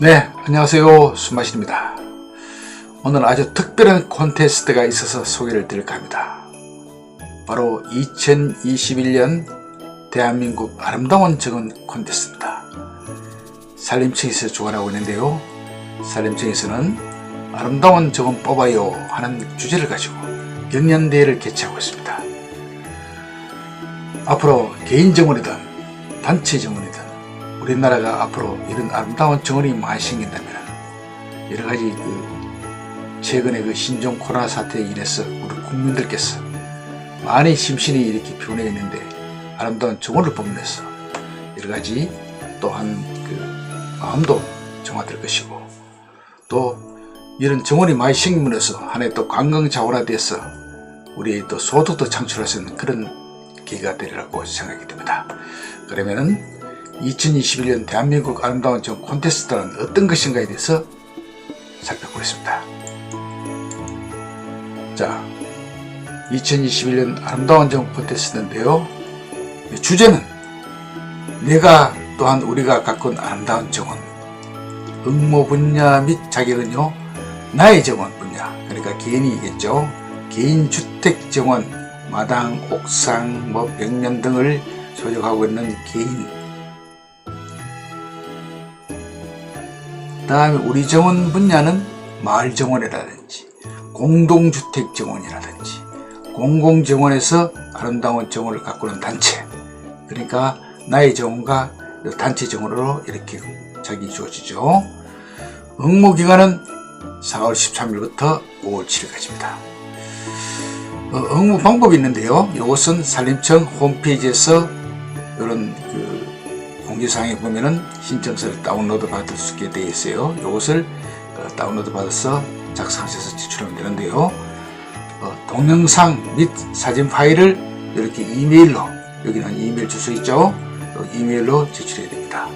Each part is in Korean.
네, 안녕하세요. 수마신입니다. 오늘 아주 특별한 콘테스트가 있어서 소개를 드릴까 합니다. 바로 2021년 대한민국 아름다운 정원 콘테스트입니다. 산림청에서 주관하고 있는데요. 산림청에서는 아름다운 정원 뽑아요 하는 주제를 가지고 경연대회를 개최하고 있습니다. 앞으로 개인 정원이든 단체 정원이든 우리나라가 앞으로 이런 아름다운 정원이 많이 생긴다면 여러 가지 그 최근에 그 신종 코로나 사태에 인해서 우리 국민들께서 많이 심신이 이렇게 피곤해 있는데 아름다운 정원을 보면서 여러 가지 또한 그 마음도 정화될 것이고 또 이런 정원이 많이 생기면서 한해또 관광 자원화 돼서 우리의 또 소득도 창출할 수 있는 그런 계기가 되리라고 생각이 듭니다. 그러면은 2021년 대한민국 아름다운 정 콘테스트는 어떤 것인가에 대해서 살펴보겠습니다. 자, 2021년 아름다운 정 콘테스트인데요. 주제는 내가 또한 우리가 있는 아름다운 정원, 응모 분야 및 자격은요, 나의 정원 분야, 그러니까 개인이겠죠. 개인 주택 정원, 마당, 옥상, 뭐 벽면 등을 소유하고 있는 개인 다음에 우리 정원 분야는 마을 정원이라든지 공동주택 정원이라든지 공공정원에서 아름다운 정원을 있는 단체 그러니까 나의 정원과 단체 정원으로 이렇게 자기 주어지죠. 응모 기간은 4월 13일부터 5월 7일까지입니다. 어, 응모 방법이 있는데요. 이것은 산림청 홈페이지에서 이런 그 공지사항에 보면은 신청서를 다운로드 받을 수 있게 되어 있어요. 이것을 어, 다운로드 받아서 작성하셔서 제출하면 되는데요. 어, 동영상 및 사진 파일을 이렇게 이메일로 여기는 이메일 주소 있죠? 어, 이메일로 제출해야 됩니다.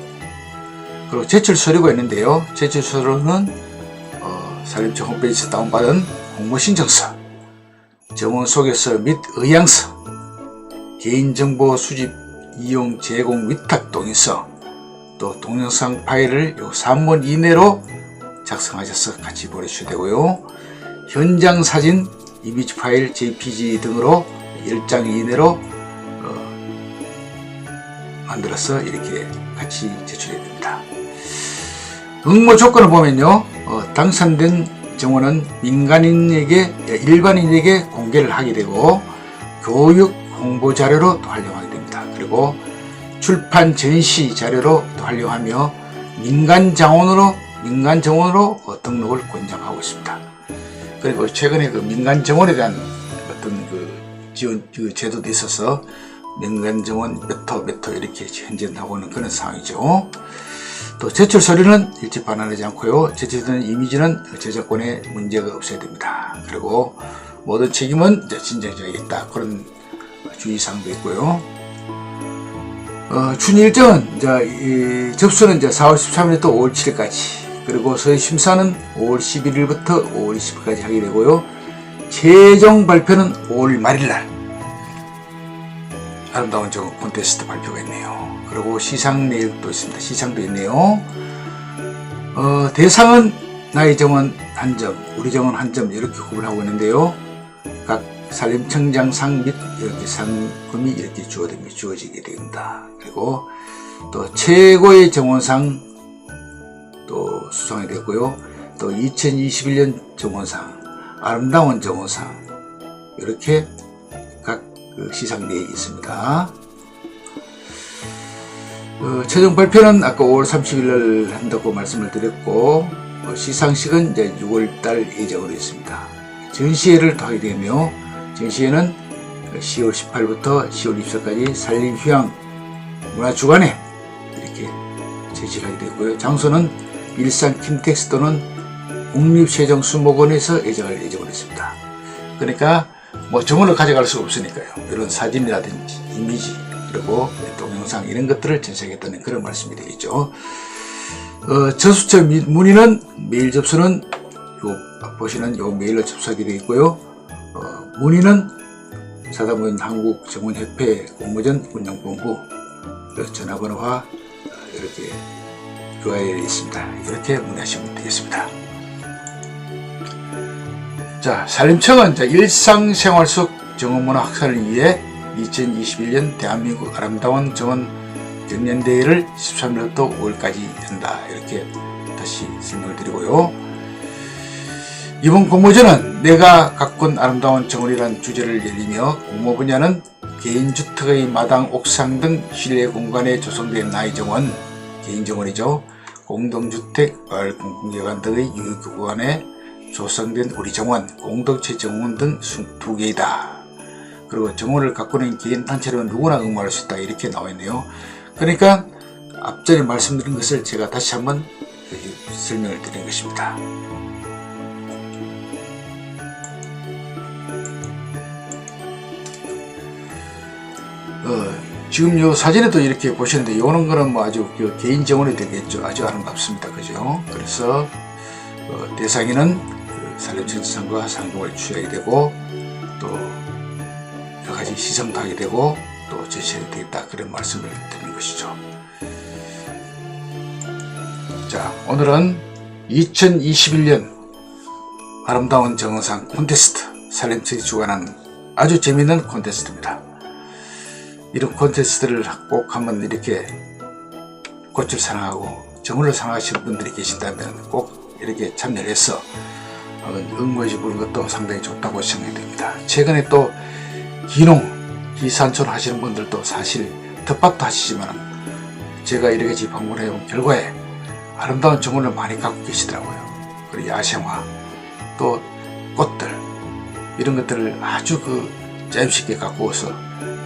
그리고 제출 서류가 있는데요. 제출 서류는 어, 산림청 홈페이지에서 다운받은 공모 신청서, 정원 소개서 및 의향서, 개인정보 수집 이용 제공 위탁 동의서 또 동영상 파일을 요 3분 이내로 작성하셔서 같이 보내주셔야 되고요. 현장 사진, 이미지 파일, JPG 등으로 10장 이내로 어, 만들어서 이렇게 같이 제출해야 됩니다. 응모 조건을 보면요. 어, 당선된 정원은 민간인에게 일반인에게 공개를 하게 되고 교육 홍보 자료로 또 활용하게 됩니다. 그리고 출판 전시 자료로 또 활용하며 민간 자원으로 민간 정원으로 어, 등록을 권장하고 있습니다. 그리고 최근에 그 민간 정원에 대한 어떤 그 지원 그 제도도 있어서 민간 정원 몇호 몇호 이렇게 현재 나오는 그런 상황이죠. 또 제출 서류는 일찍 반환하지 않고요. 제출된 이미지는 저작권에 문제가 없어야 됩니다. 그리고 모든 책임은 진정자에게 있다. 그런 주의사항도 있고요. 어, 준 일정은 이제 이 접수는 이제 4월 13일부터 5월 7일까지 그리고 서희 심사는 5월 11일부터 5월 20일까지 하게 되고요. 최종 발표는 5월 말일날 아름다운 저 콘테스트 발표가 있네요. 그리고 시상 내역도 있습니다. 시상도 있네요. 어, 대상은 나의 정원 한 점, 우리 정원 한 점 이렇게 구분하고 있는데요. 각 산림청장상 및 이렇게 상금이 이렇게 주어집니다. 주어지게 됩니다. 그리고 또 최고의 정원상 또 수상이 되고요. 또 2021년 정원상, 아름다운 정원상 이렇게 각그 시상대에 있습니다. 어, 최종 발표는 아까 5월 30일 날 한다고 말씀을 드렸고 어, 시상식은 이제 6월 달 예정으로 있습니다. 전시회를 더 하게 되며 전시회는 10월 18일부터 10월 24일까지 산림 휴양 문화주간에 이렇게 제시를 하게 되고요. 장소는 일산 킨텍스 또는 국립세종수목원에서 예정할 예정으로 있습니다. 그러니까 뭐 정원을 가져갈 수 없으니까요. 이런 사진이라든지 이미지 그리고 동영상 이런 것들을 전시하겠다는 그런 말씀이 되겠죠. 어, 저수처 미- 문의는 메일 접수는 요 보시는 요 메일로 접수하게 되어 있고요. 어, 문의는 사다문 한국정원협회 공모전 운영본부 그 전화번호와 어, 이렇게 URL에 있습니다. 이렇게 문의하시면 되겠습니다. 자, 산림청은 자, 일상생활 속 정원문화 확산을 위해 2021년 대한민국 아름다운 정원 경연대회를 13년부터 5월까지 한다. 이렇게 다시 설명을 드리고요. 이번 공모전은 내가 가꾼 아름다운 정원이라는 주제를 열리며 공모 분야는 개인주택의 마당, 옥상 등 실내 공간에 조성된 나의 정원, 개인 정원이죠. 공동주택, 마을 공공기관 등의 유휴구간에 조성된 우리 정원, 공동체 정원 등두 개이다. 그리고 정원을 가꾸는 개인 단체로 누구나 응모할 수 있다. 이렇게 나와 있네요. 그러니까 앞전에 말씀드린 것을 제가 다시 한번 설명을 드린 것입니다. 어, 지금 요 사진에도 이렇게 보시는데 요런 거는 뭐 아주 그 개인 정원이 되겠죠. 아주 아름답습니다. 그죠? 그래서 어, 대상에는 그 산림청지상과 상금을 취하게 되고 또 여러 가지 시성도 하게 되고 또 제시하게 되겠다 그런 말씀을 드리는 것이죠. 자 오늘은 2021년 아름다운 정원상 콘테스트 산림청이 주관한 아주 재미있는 콘테스트입니다. 이런 콘테스트를 꼭 한번 이렇게 꽃을 사랑하고 정원을 사랑하시는 분들이 계신다면 꼭 이렇게 참여를 해서 응모해 보는 것도 상당히 좋다고 생각이 됩니다. 최근에 또 기농, 기산촌 하시는 분들도 사실 텃밭도 하시지만 제가 이렇게 집 방문해 본 결과에 아름다운 정원을 많이 갖고 계시더라고요. 그리고 야생화, 또 꽃들 이런 것들을 아주 그 짜임쉽게 갖고 와서 어,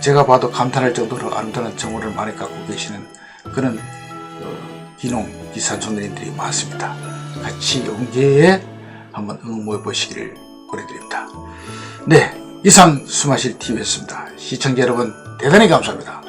제가 봐도 감탄할 정도로 아름다운 정원을 많이 갖고 계시는 그런 어, 기농 기산촌들인들이 많습니다. 같이 용기에 한번 응모해 보시기를 권해드립니다. 네, 이상 수마실 TV였습니다. 시청자 여러분 대단히 감사합니다.